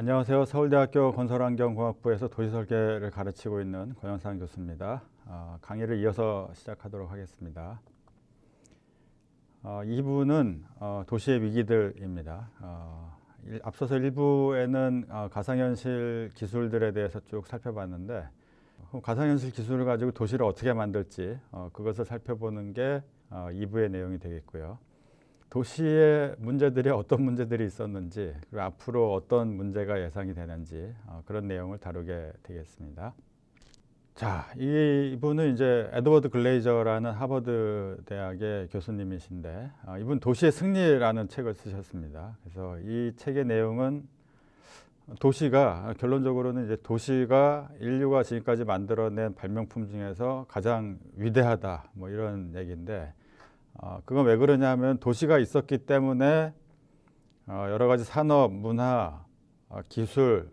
안녕하세요. 서울대학교 건설환경공학부에서 도시설계를 가르치고 있는 권영상 교수입니다. 어, 강의를 이어서 시작하도록 하겠습니다. 어, 2부는 어, 도시의 위기들입니다. 어, 일, 앞서서 1부에는 어, 가상현실 기술들에 대해서 쭉 살펴봤는데 그럼 가상현실 기술을 가지고 도시를 어떻게 만들지 어, 그것을 살펴보는 게 어, 2부의 내용이 되겠고요. 도시의 문제들이 어떤 문제들이 있었는지 그리고 앞으로 어떤 문제가 예상이 되는지 어, 그런 내용을 다루게 되겠습니다. 자, 이분은 이제 에드워드 글레이저라는 하버드 대학의 교수님이신데 어, 이분 도시의 승리라는 책을 쓰셨습니다. 그래서 이 책의 내용은 도시가 결론적으로는 이제 도시가 인류가 지금까지 만들어낸 발명품 중에서 가장 위대하다 뭐 이런 얘기인데 어, 그건 왜 그러냐면 도시가 있었기 때문에 어, 여러 가지 산업, 문화, 어, 기술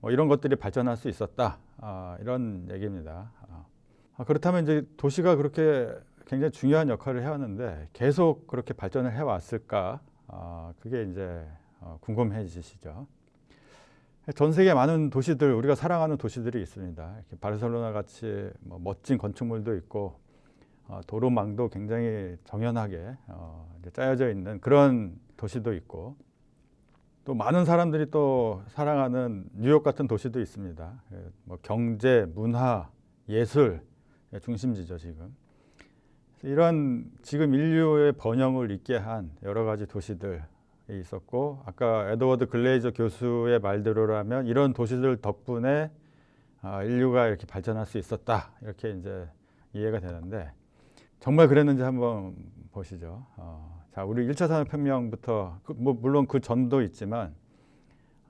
뭐 이런 것들이 발전할 수 있었다 어, 이런 얘기입니다. 어, 그렇다면 이제 도시가 그렇게 굉장히 중요한 역할을 해왔는데 계속 그렇게 발전을 해왔을까? 어, 그게 이제 어, 궁금해지시죠. 전 세계 많은 도시들 우리가 사랑하는 도시들이 있습니다. 바르셀로나 같이 뭐 멋진 건축물도 있고 어, 도로망도 굉장히 정연하게 어, 짜여져 있는 그런 도시도 있고 또 많은 사람들이 또 사랑하는 뉴욕 같은 도시도 있습니다. 예, 뭐 경제, 문화, 예술 의 중심지죠 지금. 이런 지금 인류의 번영을 잇게 한 여러 가지 도시들이 있었고 아까 에드워드 글레이저 교수의 말대로라면 이런 도시들 덕분에 아, 인류가 이렇게 발전할 수 있었다 이렇게 이제 이해가 되는데 정말 그랬는지 한번 보시죠. 어, 자, 우리 1차 산업혁명부터 그, 뭐 물론 그 전도 있지만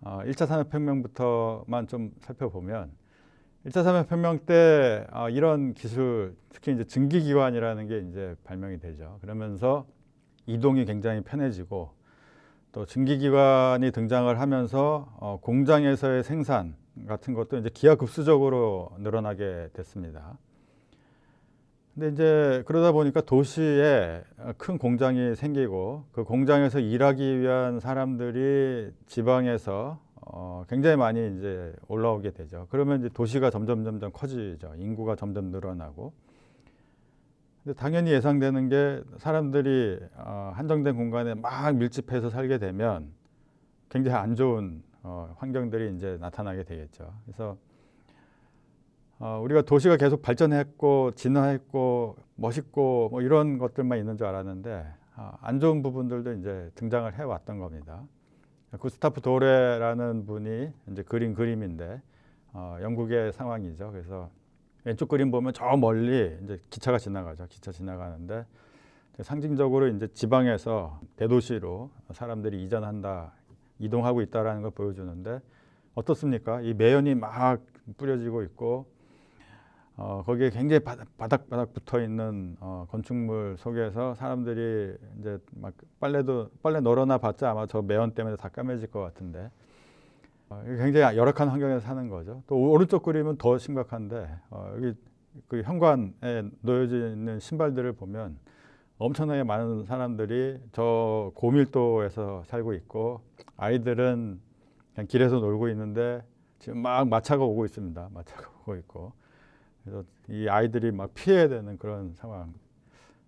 어, 1차 산업혁명부터만 좀 살펴보면 1차 산업혁명 때 어, 이런 기술 특히 이제 증기기관이라는 게 이제 발명이 되죠. 그러면서 이동이 굉장히 편해지고 또 증기기관이 등장을 하면서 어, 공장에서의 생산 같은 것도 이제 기하급수적으로 늘어나게 됐습니다. 근데 이제 그러다 보니까 도시에 큰 공장이 생기고 그 공장에서 일하기 위한 사람들이 지방에서 어 굉장히 많이 이제 올라오게 되죠. 그러면 이제 도시가 점점 점점 커지죠. 인구가 점점 늘어나고. 근데 당연히 예상되는 게 사람들이 어 한정된 공간에 막 밀집해서 살게 되면 굉장히 안 좋은 어 환경들이 이제 나타나게 되겠죠. 그래서 어, 우리가 도시가 계속 발전했고 진화했고 멋있고 뭐 이런 것들만 있는 줄 알았는데 어, 안 좋은 부분들도 이제 등장을 해왔던 겁니다. 구스타프 도레라는 분이 이제 그린 그림인데 어, 영국의 상황이죠. 그래서 왼쪽 그림 보면 저 멀리 이제 기차가 지나가죠. 기차 지나가는데 상징적으로 이제 지방에서 대도시로 사람들이 이전한다, 이동하고 있다라는 걸 보여주는데 어떻습니까? 이 매연이 막 뿌려지고 있고 어, 거기에 굉장히 바닥, 바닥 붙어 있는 어, 건축물 속에서 사람들이 이제 막 빨래도 빨래 널어놔 봤자 아마 저 매연 때문에 다 까매질 것 같은데 어, 굉장히 열악한 환경에서 사는 거죠. 또 오른쪽 그림은 더 심각한데 어, 여기 그 현관에 놓여져 있는 신발들을 보면 엄청나게 많은 사람들이 저 고밀도에서 살고 있고 아이들은 그냥 길에서 놀고 있는데 지금 막 마차가 오고 있습니다. 마차가 오고 있고 그래서 이 아이들이 막 피해야 되는 그런 상황.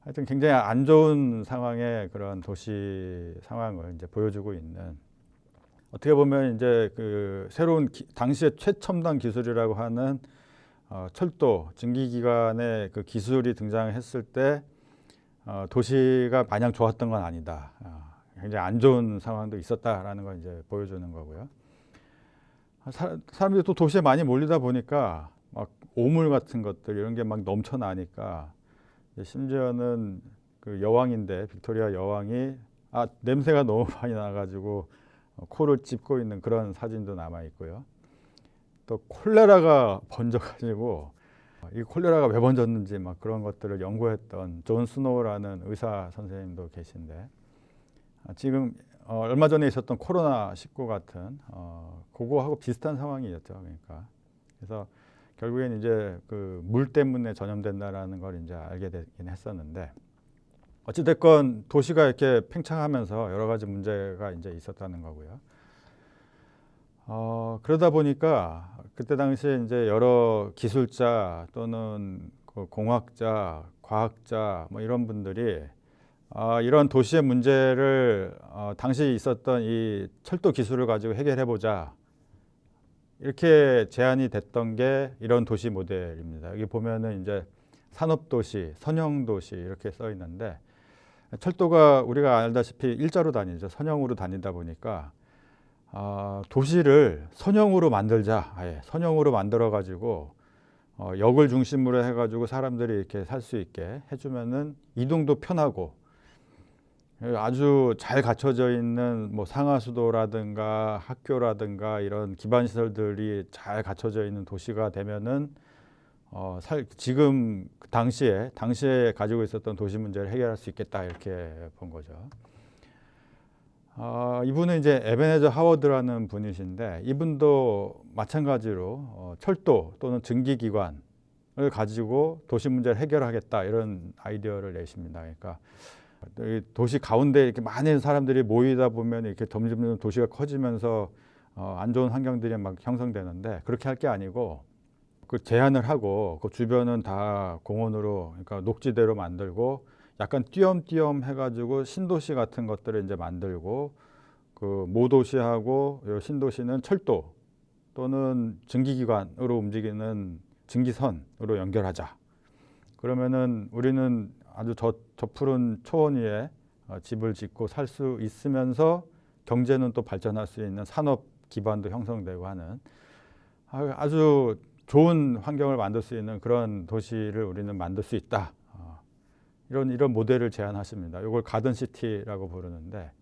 하여튼 굉장히 안 좋은 상황의 그런 도시 상황을 이제 보여주고 있는 어떻게 보면 이제 그 새로운 기, 당시의 최첨단 기술이라고 하는 어, 철도 증기기관의 그 기술이 등장했을 때 어, 도시가 마냥 좋았던 건 아니다. 어, 굉장히 안 좋은 상황도 있었다라는 걸 이제 보여주는 거고요. 사, 사람들이 또 도시에 많이 몰리다 보니까 막 오물 같은 것들 이런 게 막 넘쳐나니까 심지어는 그 여왕인데 빅토리아 여왕이 아 냄새가 너무 많이 나가지고 코를 찝고 있는 그런 사진도 남아 있고요. 또 콜레라가 번져가지고 이 콜레라가 왜 번졌는지 막 그런 것들을 연구했던 존 스노우라는 의사 선생님도 계신데 아, 지금 어, 얼마 전에 있었던 코로나 19 같은 어, 그거하고 비슷한 상황이었죠. 그러니까 그래서 결국엔 이제 그 물 때문에 전염된다라는 걸 이제 알게 되긴 했었는데 어찌됐건 도시가 이렇게 팽창하면서 여러 가지 문제가 이제 있었다는 거고요. 어, 그러다 보니까 그때 당시에 이제 여러 기술자 또는 그 공학자, 과학자 뭐 이런 분들이 아, 이런 도시의 문제를 어, 당시 있었던 이 철도 기술을 가지고 해결해 보자 이렇게 제안이 됐던 게 이런 도시 모델입니다. 여기 보면은 이제 산업 도시, 선형 도시 이렇게 써 있는데 철도가 우리가 알다시피 일자로 다니죠. 선형으로 다니다 보니까 아, 도시를 선형으로 만들자. 아예 선형으로 만들어 가지고 어, 역을 중심으로 해가지고 사람들이 이렇게 살 수 있게 해주면은 이동도 편하고 아주 잘 갖춰져 있는 뭐 상하수도라든가 학교라든가 이런 기반 시설들이 잘 갖춰져 있는 도시가 되면은 어, 살, 지금 그 당시에 당시에 가지고 있었던 도시 문제를 해결할 수 있겠다 이렇게 본 거죠. 어, 이분은 이제 에베네저 하워드라는 분이신데 이분도 마찬가지로 어, 철도 또는 증기기관을 가지고 도시 문제를 해결하겠다 이런 아이디어를 내십니다. 그러니까 이 도시 가운데 이렇게 많은 사람들이 모이다 보면 이렇게 점점 도시가 커지면서 어, 안 좋은 환경들이 막 형성되는데 그렇게 할 게 아니고 그 제한을 하고 그 주변은 다 공원으로 그러니까 녹지대로 만들고 약간 띄엄띄엄 해가지고 신도시 같은 것들을 이제 만들고 그 모도시하고 요 신도시는 철도 또는 증기기관으로 움직이는 증기선으로 연결하자. 그러면은 우리는 아주 저, 저 푸른 초원 위에 어, 집을 짓고 살 수 있으면서 경제는 또 발전할 수 있는 산업 기반도 형성되고 하는 아, 아주 좋은 환경을 만들 수 있는 그런 도시를 우리는 만들 수 있다. 어, 이런 이런 모델을 제안하십니다. 이걸 가든 시티라고 부르는데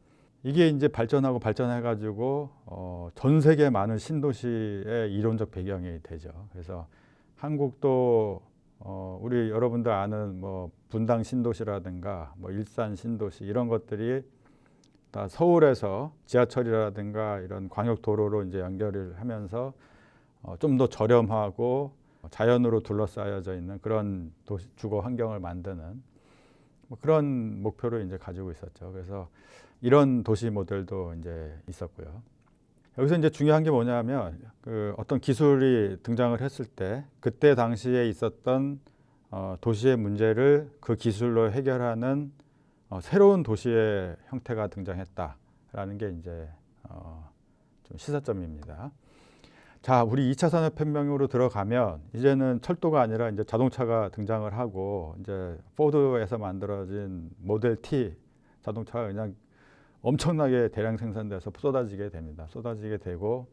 이게 이제 발전하고 발전해 가지고 어, 전 세계 많은 신도시의 이론적 배경이 되죠. 그래서 한국도 어, 우리 여러분들 아는 뭐 분당 신도시라든가 뭐 일산 신도시 이런 것들이 다 서울에서 지하철이라든가 이런 광역 도로로 이제 연결을 하면서 어, 좀 더 저렴하고 자연으로 둘러싸여져 있는 그런 도시 주거 환경을 만드는 뭐 그런 목표를 이제 가지고 있었죠. 그래서 이런 도시 모델도 이제 있었고요. 여기서 이제 중요한 게 뭐냐면 그 어떤 기술이 등장을 했을 때 그때 당시에 있었던 어, 도시의 문제를 그 기술로 해결하는 어, 새로운 도시의 형태가 등장했다라는 게 이제 어, 좀 시사점입니다. 자, 우리 2차 산업 혁명으로 들어가면 이제는 철도가 아니라 이제 자동차가 등장을 하고 이제 포드에서 만들어진 모델 T 자동차가 그냥 엄청나게 대량 생산돼서 쏟아지게 됩니다. 쏟아지게 되고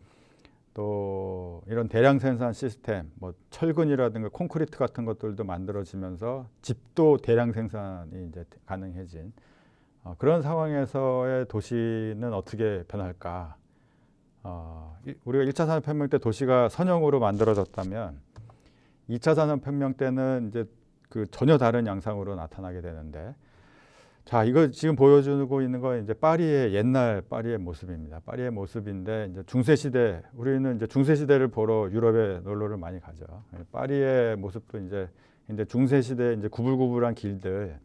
또 이런 대량 생산 시스템, 뭐 철근이라든가 콘크리트 같은 것들도 만들어지면서 집도 대량 생산이 이제 가능해진 어, 그런 상황에서의 도시는 어떻게 변할까? 어, 이- 우리가 1차 산업혁명 때 도시가 선형으로 만들어졌다면 2차 산업혁명 때는 이제 그 전혀 다른 양상으로 나타나게 되는데 자, 이거 지금 보여주고 있는 건 이제 파리의 옛날 파리의 모습입니다. 파리의 모습인데 이제 중세 시대 우리는 이제 중세 시대를 보러 유럽에 놀러를 많이 가죠. 파리의 모습도 이제 이제 중세 시대 이제 구불구불한 길들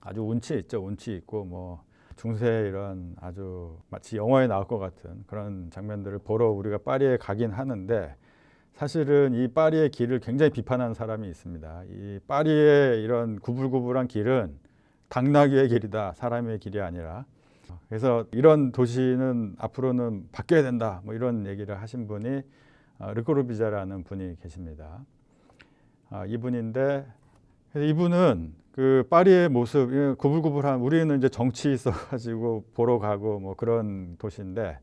아주 운치 있죠. 운치 있고 뭐 중세 이런 아주 마치 영화에 나올 것 같은 그런 장면들을 보러 우리가 파리에 가긴 하는데 사실은 이 파리의 길을 굉장히 비판하는 사람이 있습니다. 이 파리의 이런 구불구불한 길은 당나귀의 길이다. 사람의 길이 아니라. 그래서 이런 도시는 앞으로는 바뀌어야 된다. 뭐 이런 얘기를 하신 분이 어, 르코르비자라는 분이 계십니다. 아, 이분인데 이분은 그 파리의 모습 이 구불구불한 우리는 이제 정치 있어가지고 보러 가고 뭐 그런 도시인데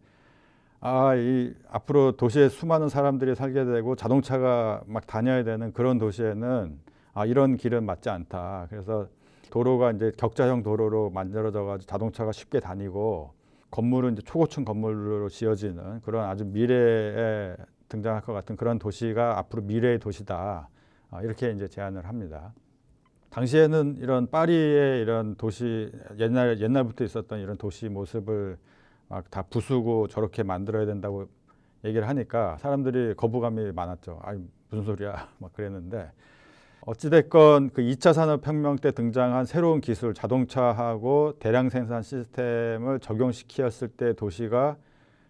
아, 이 앞으로 도시에 수많은 사람들이 살게 되고 자동차가 막 다녀야 되는 그런 도시에는 아, 이런 길은 맞지 않다. 그래서 도로가 이제 격자형 도로로 만들어져 가지고 자동차가 쉽게 다니고 건물은 이제 초고층 건물로 지어지는 그런 아주 미래에 등장할 것 같은 그런 도시가 앞으로 미래의 도시다. 아, 이렇게 이제 제안을 합니다. 당시에는 이런 파리의 이런 도시 옛날 옛날부터 있었던 이런 도시 모습을 막 다 부수고 저렇게 만들어야 된다고 얘기를 하니까 사람들이 거부감이 많았죠. 아 무슨 소리야 막 그랬는데 어찌됐건 그 2차 산업혁명 때 등장한 새로운 기술 자동차하고 대량 생산 시스템을 적용시켰을 때 도시가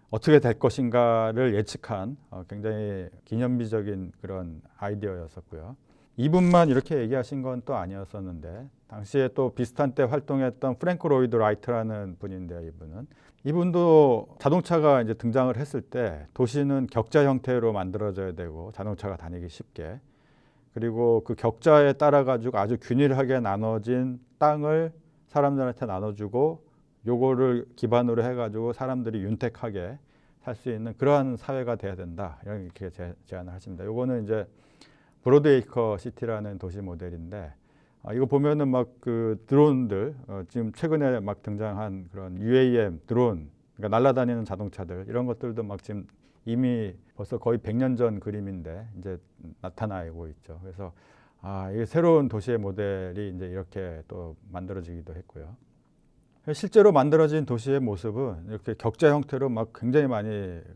어떻게 될 것인가를 예측한 어, 굉장히 기념비적인 그런 아이디어였었고요. 이분만 이렇게 얘기하신 건 또 아니었었는데 당시에 또 비슷한 때 활동했던 프랭크 로이드 라이트라는 분인데요. 이분은 이분도 자동차가 이제 등장을 했을 때 도시는 격자 형태로 만들어져야 되고 자동차가 다니기 쉽게 그리고 그 격자에 따라 가지고 아주 균일하게 나눠진 땅을 사람들한테 나눠주고 요거를 기반으로 해가지고 사람들이 윤택하게 살 수 있는 그러한 사회가 돼야 된다 이렇게 제, 제안을 하십니다. 요거는 이제 브로드에이커 시티라는 도시 모델인데 아, 이거 보면은 막 그 드론들 어, 지금 최근에 막 등장한 그런 UAM 드론 그러니까 날아다니는 자동차들 이런 것들도 막 지금 이미 벌써 거의 100년 전 그림인데 이제 나타나고 있죠. 그래서 아, 이게 새로운 도시의 모델이 이제 이렇게 또 만들어지기도 했고요. 실제로 만들어진 도시의 모습은 이렇게 격자 형태로 막 굉장히 많이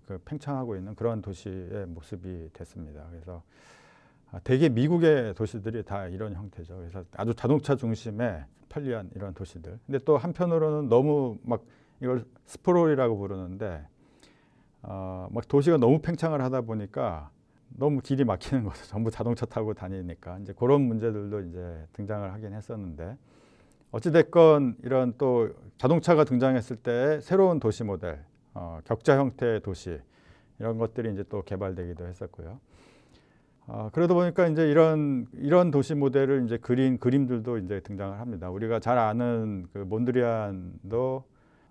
그 팽창하고 있는 그런 도시의 모습이 됐습니다. 그래서 아, 대개 미국의 도시들이 다 이런 형태죠. 그래서 아주 자동차 중심의 편리한 이런 도시들. 근데 또 한편으로는 너무 막 이걸 스프롤이라고 부르는데 어, 막 도시가 너무 팽창을 하다 보니까 너무 길이 막히는 거죠. 전부 자동차 타고 다니니까 이제 그런 문제들도 이제 등장을 하긴 했었는데 어찌 됐건 이런 또 자동차가 등장했을 때 새로운 도시 모델, 어, 격자 형태의 도시 이런 것들이 이제 또 개발되기도 했었고요. 어, 그러다 보니까 이제 이런 이런 도시 모델을 이제 그린 그림들도 이제 등장을 합니다. 우리가 잘 아는 그 몬드리안도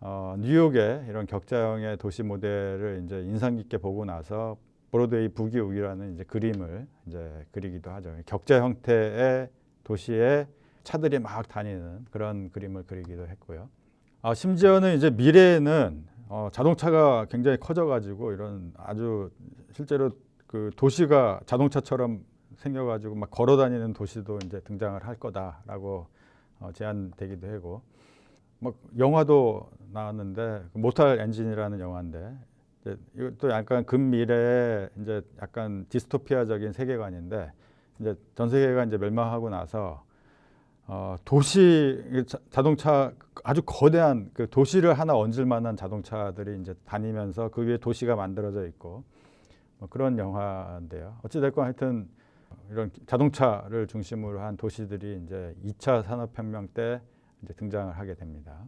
어, 뉴욕의 이런 격자형의 도시 모델을 이제 인상 깊게 보고 나서 브로드웨이 부기욱이라는 이제 그림을 이제 그리기도 하죠. 격자 형태의 도시에 차들이 막 다니는 그런 그림을 그리기도 했고요. 아, 심지어는 이제 미래에는 어, 자동차가 굉장히 커져가지고 이런 아주 실제로 그 도시가 자동차처럼 생겨가지고 막 걸어다니는 도시도 이제 등장을 할 거다라고 어, 제안되기도 하고 막 영화도 나왔는데 그 모탈 엔진이라는 영화인데 이것도 약간 근미래의 이제 약간 디스토피아적인 세계관인데 이제 전 세계가 이제 멸망하고 나서 어, 도시 자- 자동차 아주 거대한 그 도시를 하나 얹을 만한 자동차들이 이제 다니면서 그 위에 도시가 만들어져 있고 뭐 그런 영화인데요. 어찌 됐건 하여튼 이런 자동차를 중심으로 한 도시들이 이제 2차 산업혁명 때 이제 등장을 하게 됩니다.